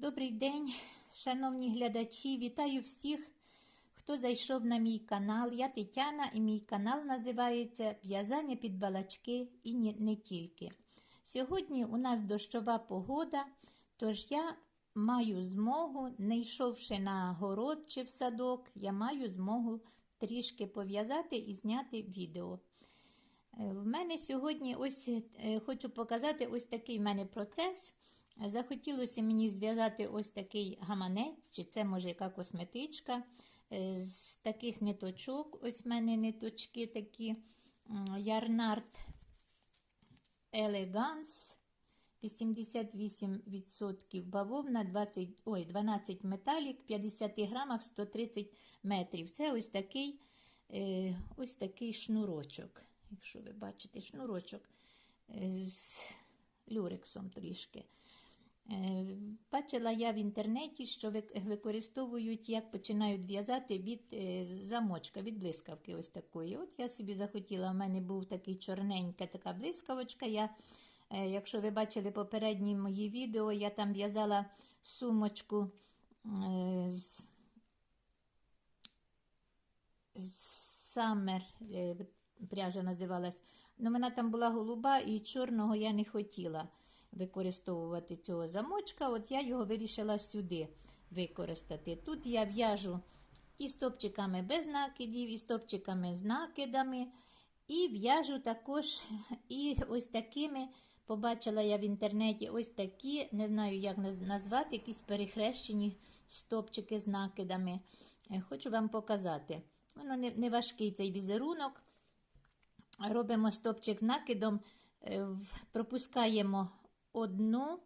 Добрий день, шановні глядачі. Вітаю всіх, хто зайшов на мій канал. Я Тетяна і мій канал називається В'язання під балачки і не тільки. Сьогодні у нас дощова погода, тож я маю змогу, не йшовши на город чи в садок, я маю змогу трішки пов'язати і зняти відео. Е, В мене сьогодні ось е, хочу показати ось такий в мене процес. Захотілося мені зв'язати ось такий гаманець, чи це може яка косметичка е, з таких ниточок. Ось в мене ниточки такі Ярнард Елеганс. 88% бавовна, 20, ой, 12 металік, 50 грамах 130 метрів. Це ось такий, е, ось такий шнурочок. Якщо ви бачите, шнурочок е, з люрексом трішки. Е, Бачила я в інтернеті, що використовують, як починають в'язати від е, замочка, від блискавки ось такої. От я собі захотіла, в мене був такий чорненька така блискавочка. Я, е, якщо ви бачили попередні мої відео, я там в'язала сумочку з, Summer, пряжа називалась. Ну, вона там була голуба і чорного я не хотіла використовувати цього замочка. От я його вирішила сюди використати. Тут я в'яжу і стопчиками без накидів, і стопчиками з накидами. І в'яжу також і ось такими. Побачила я в інтернеті ось такі, не знаю, як назвати, якісь перехрещені стопчики з накидами. Е, Хочу вам показати. Воно не, важкий цей візерунок. Робимо стопчик з накидом, е, пропускаємо одну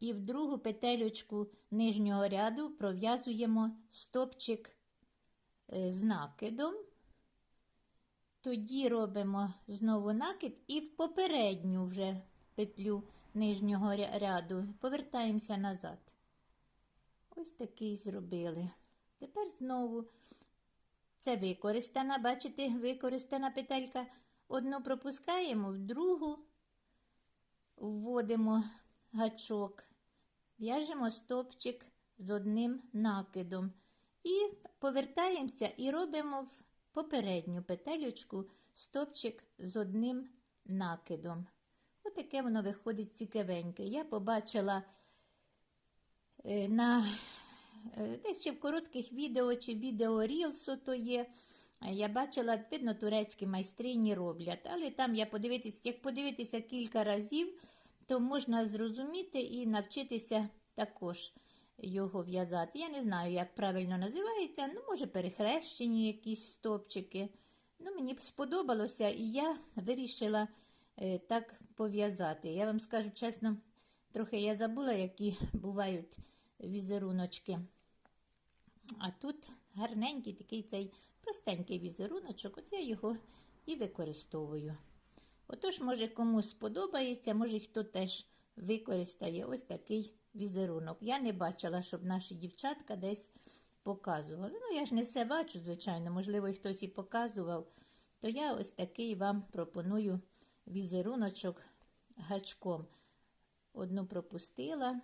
і в другу петелючку нижнього ряду пров'язуємо стопчик е, з накидом. Тоді робимо знову накид і в попередню вже петлю нижнього ряду повертаємося назад. Ось такий зробили. Tепер знову це використана, бачите, використана петелька. Одну пропускаємо, в другу вводимо гачок, в'яжемо стопчик з одним накидом. І повертаємося і робимо в попередню петелючку стопчик з одним накидом. Отаке воно виходить цікавеньке. Я побачила е, на е, десь чи в коротких відео, чи відео Рілсу то є. Я бачила, видно, турецькі майстрині роблять, але там я подивитися, як подивитися кілька разів, то можна зрозуміти і навчитися також його в'язати. Я не знаю, як правильно називається, ну, може, перехрещені якісь стопчики. Ну, мені сподобалося, і я вирішила е, так пов'язати. Я вам скажу чесно, трохи я забула, які бувають візеруночки. А тут гарненький такий цей простенький візеруночок, от я його і використовую. Отож, може, комусь сподобається, може, хто теж використає ось такий візерунок. Я не бачила, щоб наші дівчатка десь показували. Ну, я ж не все бачу, звичайно, можливо, і хтось і показував. То я ось такий вам пропоную візеруночок гачком. Одну пропустила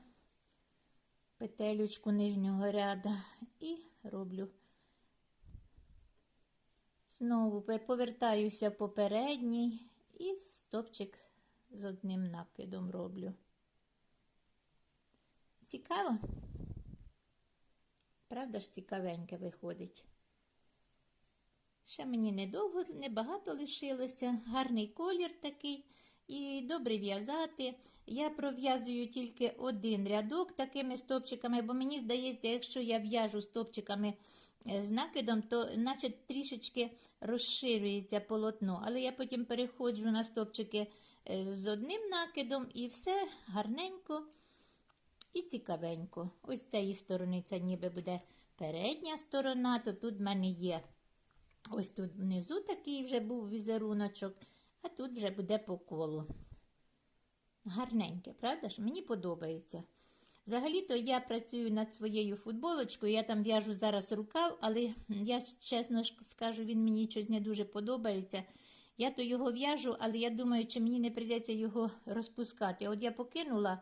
петелючку нижнього ряда і роблю. Знову повертаюся в попередній і стопчик з одним накидом роблю. Цікаво? Правда ж цікавеньке виходить? Ще мені недовго, небагато лишилося. Гарний колір такий. І добре в'язати. Я пров'язую тільки один рядок такими стопчиками, бо мені здається, якщо я в'яжу стопчиками з накидом, то наче трішечки розширюється полотно. Але я потім переходжу на стопчики е, з одним накидом і все гарненько і цікавенько. Ось цієї сторони це ніби буде передня сторона, то тут в мене є ось тут внизу такий вже був візеруночок, а тут вже буде по колу. Гарненьке, правда ж? Мені подобається. Взагалі-то я працюю над своєю футболочкою, я там в'яжу зараз рукав, але я чесно скажу, він мені щось не дуже подобається. Я то його в'яжу, але я думаю, чи мені не прийдеться його розпускати. От я покинула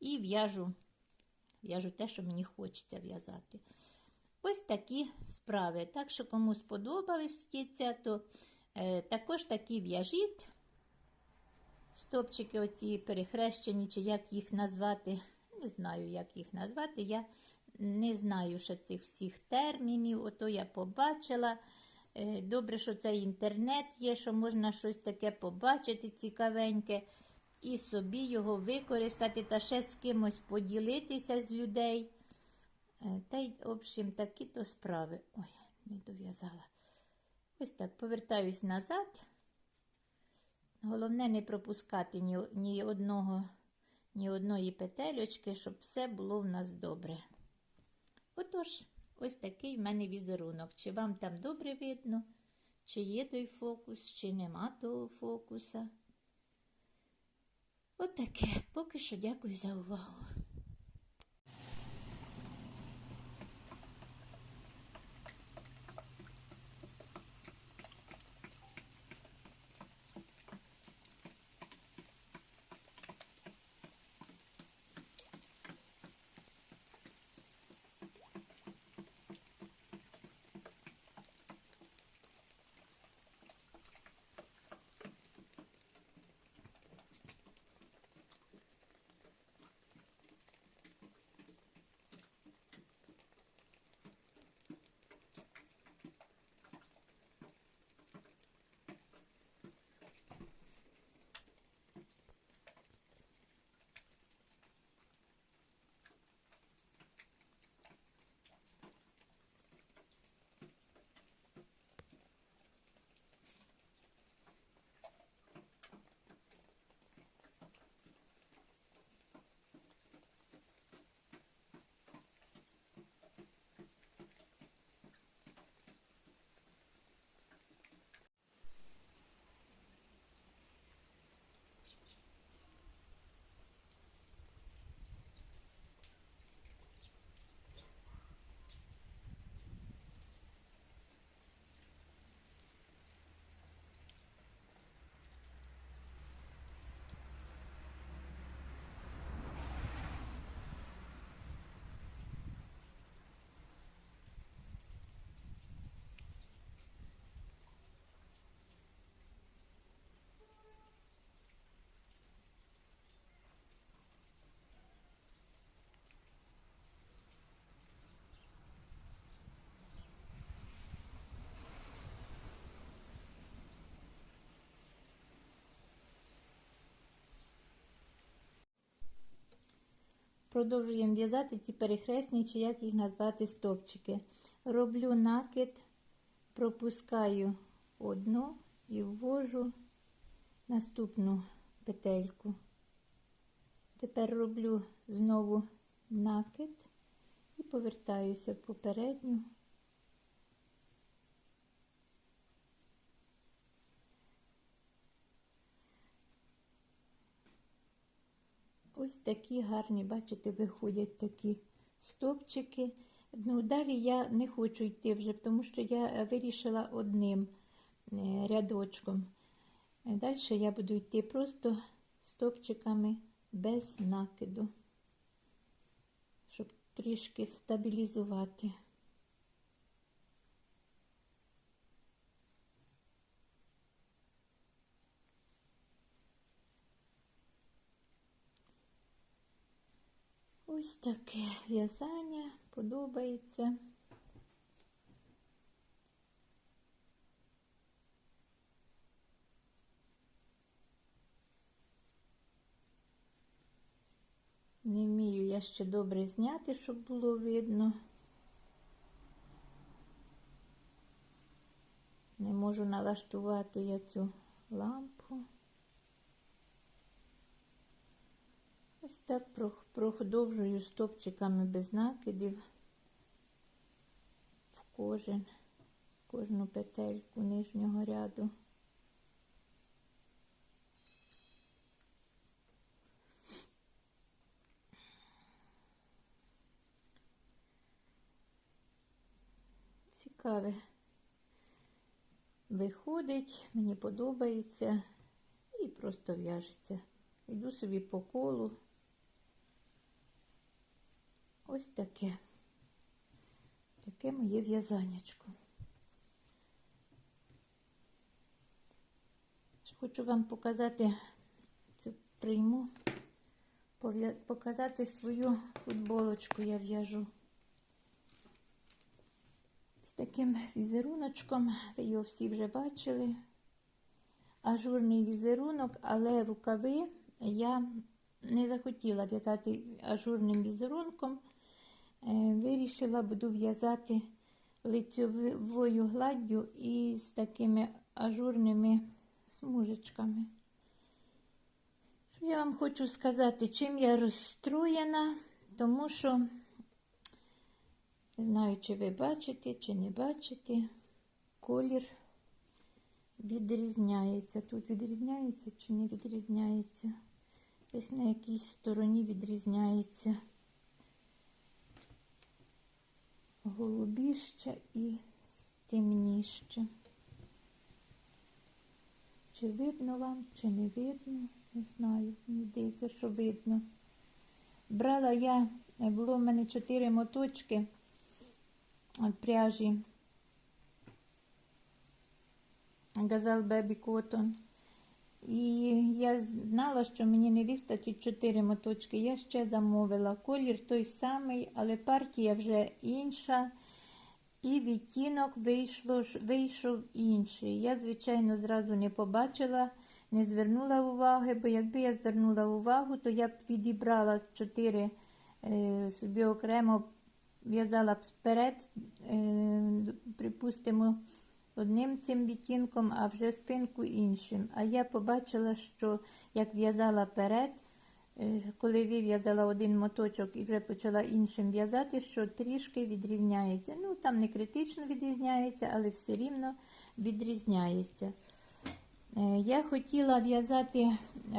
і в'яжу в'яжу те, що мені хочеться в'язати. Ось такі справи. Так що, кому сподобався, то е, також такі в'яжіть. Стопчики оці перехрещені, чи як їх назвати. Не знаю, як їх назвати. Я не знаю ще цих всіх термінів. Ото я побачила. Е, Добре, що це інтернет є, що можна щось таке побачити цікавеньке і собі його використати та ще з кимось поділитися з людей. Е, Та й, в общем, такі то справи. Ой, не дов'язала. Ось так, повертаюсь назад. Головне не пропускати ні, ні одного, ні одної петельочки, щоб все було в нас добре. Отож, ось такий в мене візерунок. Чи вам там добре видно, чи є той фокус, чи нема того фокуса. Отаке. Поки що дякую за увагу. Продовжуємо в'язати ці перехресні, чи як їх назвати стопчики. Роблю накид, пропускаю одну і ввожу наступну петельку. Тепер роблю знову накид і повертаюся в попередню. Ось такі гарні, бачите, виходять такі стопчики. Ну, Далі я не хочу йти вже, тому що я е, вирішила одним е, рядочком. Далі я буду йти просто стопчиками без накиду, щоб трішки стабілізувати. Ось таке в'язання подобається. Не вмію я ще добре зняти, щоб було видно. Не можу налаштувати я цю лампу. Ось так продовжую стопчиками без накидів в кожен, кожну петельку нижнього ряду. Цікаве виходить, мені подобається і просто в'яжеться. Йду собі по колу. Ось таке. Таке моє в'язанечко. Хочу вам показати цю прийму, показати свою футболочку я в'яжу. З таким візеруночком, ви його всі вже бачили. Ажурний візерунок, але рукави я не захотіла в'язати ажурним візерунком. Е, Вирішила, буду в'язати лицьовою гладдю і з такими ажурними смужечками. Я вам хочу сказати, чим я розстроєна, тому що, не знаю, чи ви бачите, чи не бачите, колір відрізняється. Тут відрізняється чи не відрізняється? Десь на якійсь стороні відрізняється. Голубіще і темніще. Чи видно вам, чи не видно, не знаю. Мені здається, що видно. Брала я, було в мене чотири моточки пряжі Газал Бебі Котон. І я знала, що мені не вистачить чотири моточки. Я ще замовила колір той самий, але партія вже інша. І відтінок вийшло, вийшов інший. Я, звичайно, зразу не побачила, не звернула уваги, бо якби я звернула увагу, то я б відібрала чотири е, собі окремо, в'язала б сперед, е, припустимо, одним цим відтінком, а вже спинку іншим. А я побачила, що як в'язала перед, Е, коли вив'язала один моточок і вже почала іншим в'язати, що трішки відрізняється. Ну, там не критично відрізняється, але все рівно відрізняється. Е, Я хотіла в'язати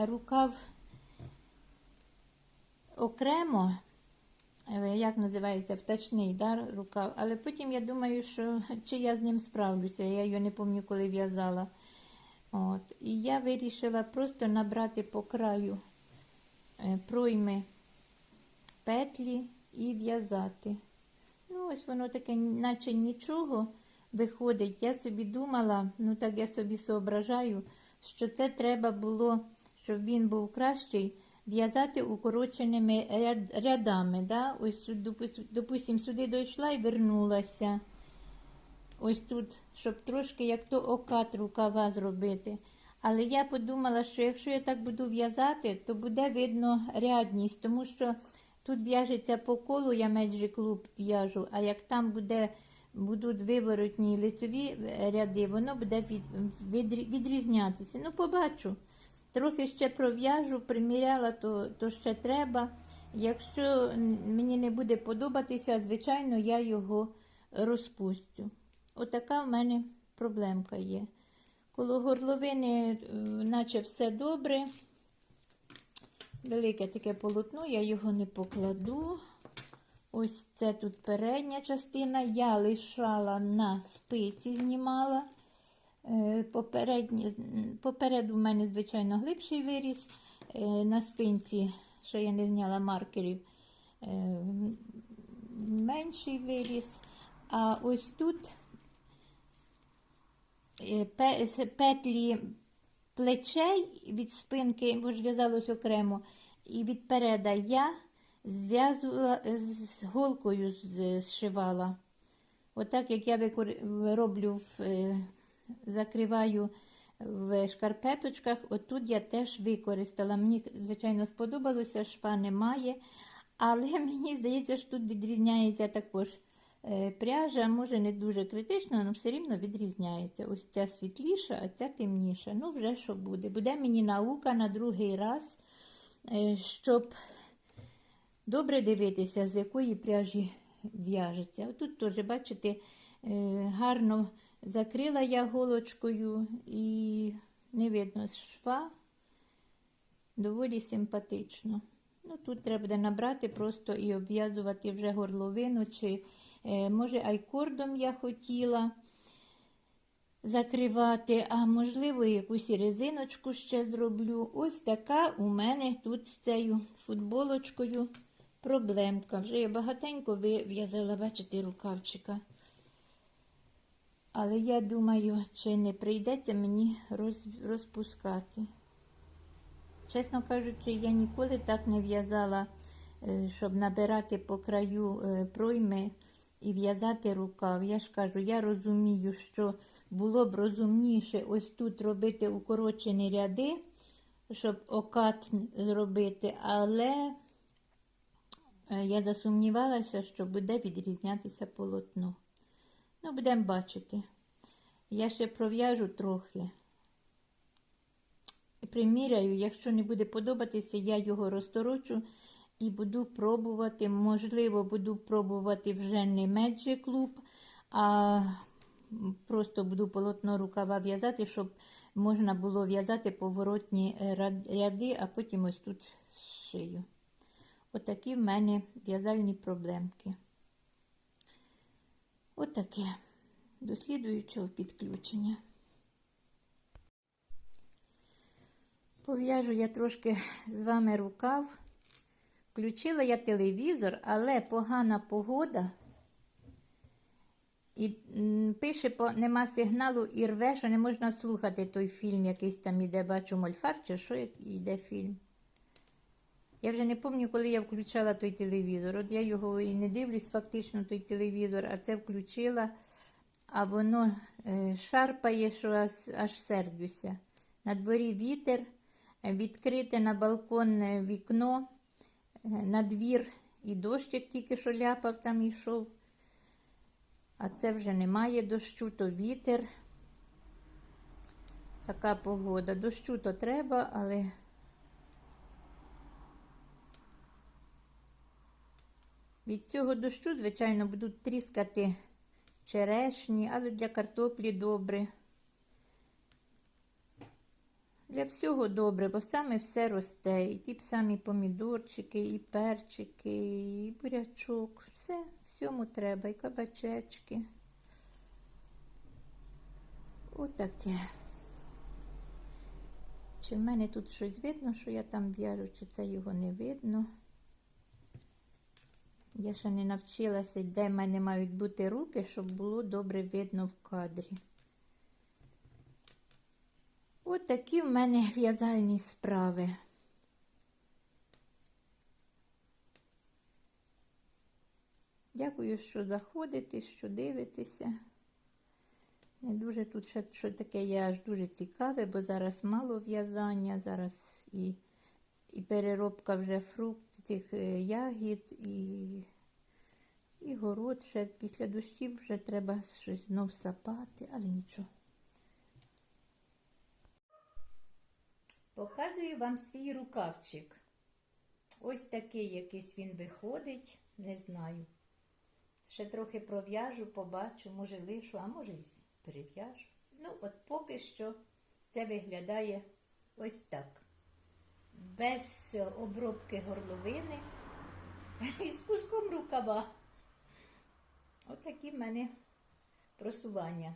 рукав окремо, як називається, втачний да, рукав, але потім я думаю, що чи я з ним справлюся, я його не пам'ятаю, коли в'язала. От. І я вирішила просто набрати по краю е, пройми петлі і в'язати. Ну, ось воно таке, наче нічого виходить. Я собі думала, ну так я собі соображаю, що це треба було, щоб він був кращий, в'язати укороченими ряд- рядами. Да? Ось, допустим, сюди дійшла і вернулася. Ось тут, щоб трошки як то окат рукава зробити. Але я подумала, що якщо я так буду в'язати, то буде видно рядність, тому що тут в'яжеться по колу, я меджі клуб в'яжу, а як там буде, будуть виворотні і ряди, воно буде від, відрі- відрізнятися. Ну, побачу. Трохи ще пров'яжу, приміряла, то, то ще треба. Якщо мені не буде подобатися, звичайно, я його розпустю. Отака в мене проблемка є. Коло горловини, е, наче все добре. Велике таке полотно, я його не покладу. Ось це тут передня частина. Я лишала на спиці, знімала. Е, Попередні, попереду в мене, звичайно, глибший виріс. Е, На спинці, що я не зняла маркерів, е, менший виріс. А ось тут петлі плечей від спинки, бо ж в'язалось окремо, і від переда я зв'язувала з голкою зшивала. Отак, як я роблю, в, закриваю в шкарпеточках, отут я теж використала. Мені, звичайно, сподобалося, шва немає, але мені здається, що тут відрізняється також е, пряжа, може не дуже критично, але все рівно відрізняється. Ось ця світліша, а ця темніша. Ну, вже що буде. Буде мені наука на другий раз, е, щоб добре дивитися, з якої пряжі в'яжеться. Тут теж, бачите, е, гарно закрила я голочкою і не видно шва. Доволі симпатично. Ну, тут треба буде набрати просто і обв'язувати вже горловину, чи, е, може, айкордом я хотіла закривати, а можливо, якусь резиночку ще зроблю. Ось така у мене тут з цією футболочкою проблемка. Вже я багатенько вив'язала, бачите, рукавчика. Але я думаю, чи не прийдеться мені роз, розпускати. Чесно кажучи, я ніколи так не в'язала, е, щоб набирати по краю е, пройми і в'язати рукав. Я ж кажу, я розумію, що було б розумніше ось тут робити укорочені ряди, щоб окат зробити, але е, я засумнівалася, що буде відрізнятися полотно. Ну, будемо бачити. Я ще пров'яжу трохи. Приміряю, якщо не буде подобатися, я його розторочу і буду пробувати, можливо, буду пробувати вже не Magic Loop, а просто буду полотно рукава в'язати, щоб можна було в'язати поворотні ряди, а потім ось тут шию. Отакі в мене в'язальні проблемки. Отаке. До слідуючого підключення. Пов'яжу я трошки з вами рукав. Включила я телевізор, але погана погода. І пише, по, нема сигналу і рве, що не можна слухати той фільм, якийсь там іде, бачу, мольфар, чи що йде фільм. Я вже не пам'ятаю, коли я включала той телевізор. От я його і не дивлюсь, фактично, той телевізор, а це включила, а воно е, шарпає, що аж, аж сердюся. На дворі вітер, відкрите на балкон е, вікно, е, на двір і дощик тільки що ляпав там йшов. А це вже немає дощу, то вітер. Така погода. Дощу то треба, але від цього дощу, звичайно, будуть тріскати черешні, але для картоплі добре. Для всього добре, бо саме все росте. І ті самі помідорчики, і перчики, і бурячок. Все, всьому треба, і кабачечки. Отаке. Чи в мене тут щось видно, що я там в'яжу, чи це його не видно? Я ще не навчилася, де в мене мають бути руки, щоб було добре видно в кадрі. От такі в мене в'язальні справи. Дякую, що заходите, що дивитеся. Не дуже тут ще що таке є аж дуже цікаве, бо зараз мало в'язання, зараз і і переробка вже фруктів, цих е, ягід, і і город ще після дощів вже треба щось знов сапати, але нічого. Показую вам свій рукавчик. Ось такий якийсь він виходить, не знаю. Ще трохи пров'яжу, побачу, може лишу, а може й перев'яжу. Ну, от поки що це виглядає ось так. Без обробки горловини і з куском рукава. От в мене просування.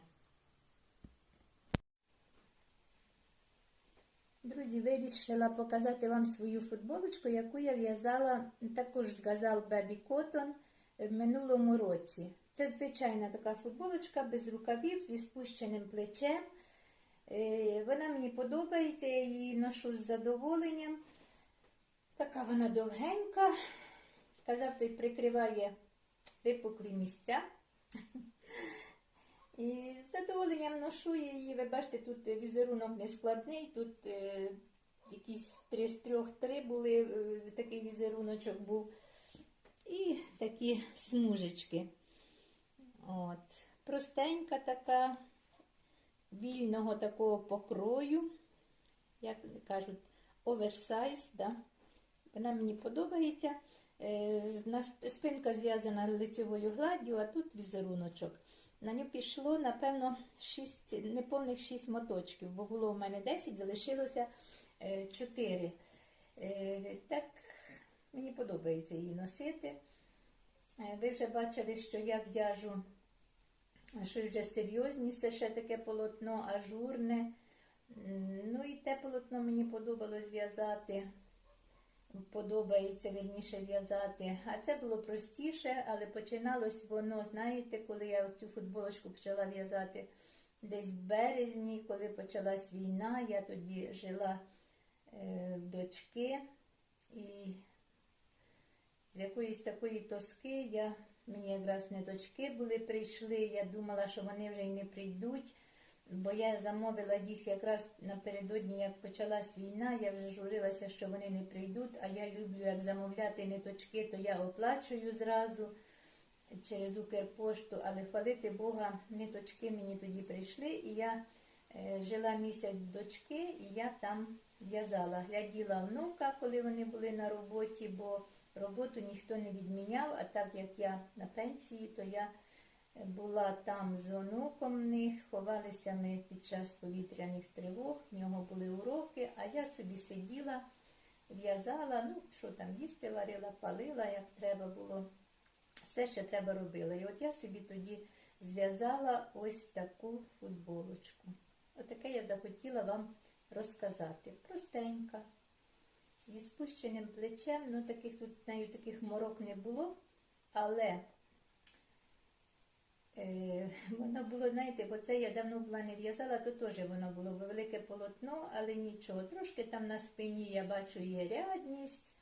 Друзі, вирішила показати вам свою футболочку, яку я в'язала також з Газал Baby Cotton в минулому році. Це звичайна така футболочка без рукавів зі спущеним плечем. Е, вона мені подобається, я її ношу з задоволенням. Така вона довгенька. Казав, той прикриває випуклі місця. І з задоволенням ношу її. Ви бачите, тут візерунок не складний, тут е, якісь три з трьох три були, е, такий візеруночок був. І такі смужечки. От. Простенька така, вільного такого покрою, як кажуть, оверсайз. Да? Вона мені подобається. Е, спинка зв'язана лицевою гладдю, а тут візеруночок. На нього пішло, напевно, 6, неповних 6 моточків, бо було у мене 10, залишилося 4. Е, е, так, мені подобається її носити. Ви вже бачили, що я в'яжу щось вже серйозніше, ще таке полотно ажурне. Ну і те полотно мені подобалось зв'язати. подобається вірніше в'язати. А це було простіше, але починалось воно, знаєте, коли я цю футболочку почала в'язати десь в березні, коли почалась війна, я тоді жила е, в дочки і з якоїсь такої тоски я, мені якраз не дочки були, прийшли, я думала, що вони вже й не прийдуть, бо я замовила їх якраз напередодні, як почалась війна, я вже журилася, що вони не прийдуть, а я люблю, як замовляти ниточки, то я оплачую зразу через Укрпошту, але хвалити Бога, ниточки мені тоді прийшли, і я е, жила місяць дочки, і я там в'язала. Гляділа внука, коли вони були на роботі, бо роботу ніхто не відміняв, а так як я на пенсії, то я е, була там з онуком в них, ховалися ми під час повітряних тривог, в нього були уроки, а я собі сиділа, в'язала, ну, що там їсти варила, палила, як треба було. Все, що треба робила. І от я собі тоді зв'язала ось таку футболочку. Отаке я захотіла вам розказати. Простенька зі спущеним плечем, ну таких тут нею таких морок не було, але е, воно було, знаєте, бо це я давно була не в'язала, то теж воно було велике полотно, але нічого. Трошки там на спині я бачу є рядність,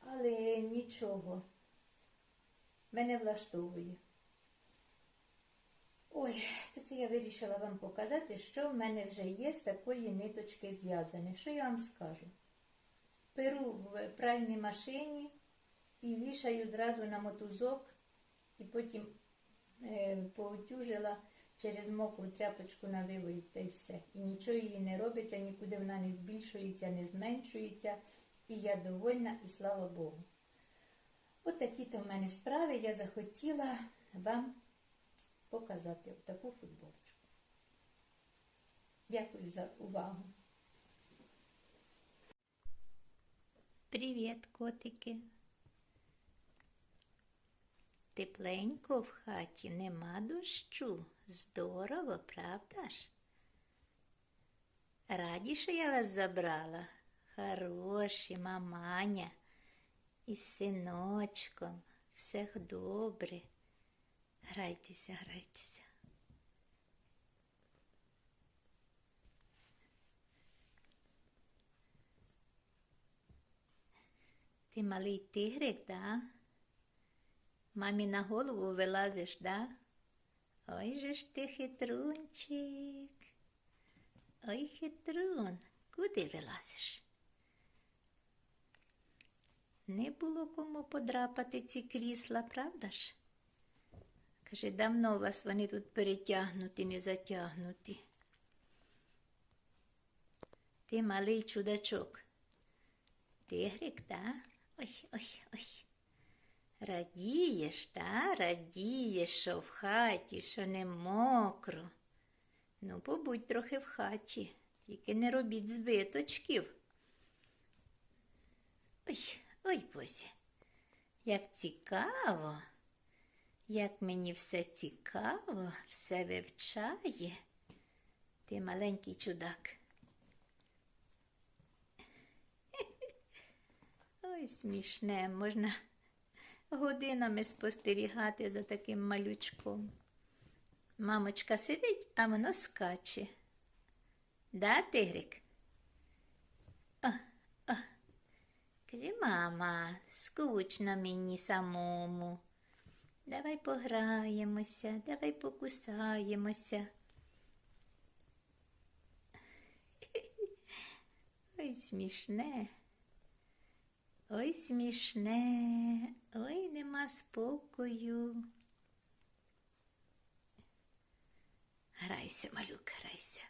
але нічого. Мене влаштовує. Ой, то це я вирішила вам показати, що в мене вже є з такої ниточки зв'язане. Що я вам скажу? Перу в пральній машині і вішаю зразу на мотузок, і потім е, поутюжила через мокру тряпочку на виворіт та й все. І нічого її не робиться, нікуди вона не збільшується, не зменшується. І я довольна, і слава Богу. От такі то в мене справи я захотіла вам показати таку футболочку. Дякую за увагу. Привіт, котики. Тепленько в хаті нема дощу. Здорово, правда ж? Раді, що я вас забрала. Хороші, маманя. Із синочком. Всех добре. Грайтеся, грайтеся. Ти малий тигрик, да? Мамі на голову вилазиш, да? Ой же ж ти хитрунчик. Ой, хитрун, куди вилазиш? Не було кому подрапати ці крісла, правда ж? Каже, давно вас вони тут перетягнуті, не затягнуті. Ти малий чудачок. Тигрик, та? Ой, ой, ой. Радієш, та? Радієш, що в хаті, що не мокро. Ну, побудь трохи в хаті, тільки не робіть збиточків. Ой, ой, Боже, як цікаво, як мені все цікаво, все вивчає. Ти маленький чудак. Ой, смішне, можна годинами спостерігати за таким малючком. Мамочка сидить, а воно скаче. Да, тигрик? О, о. Каже, мама, скучно мені самому. Давай пограємося, давай покусаємося. Ой, смішне. Ой, смішне, ой, нема спокою. Грайся, малюк, грайся.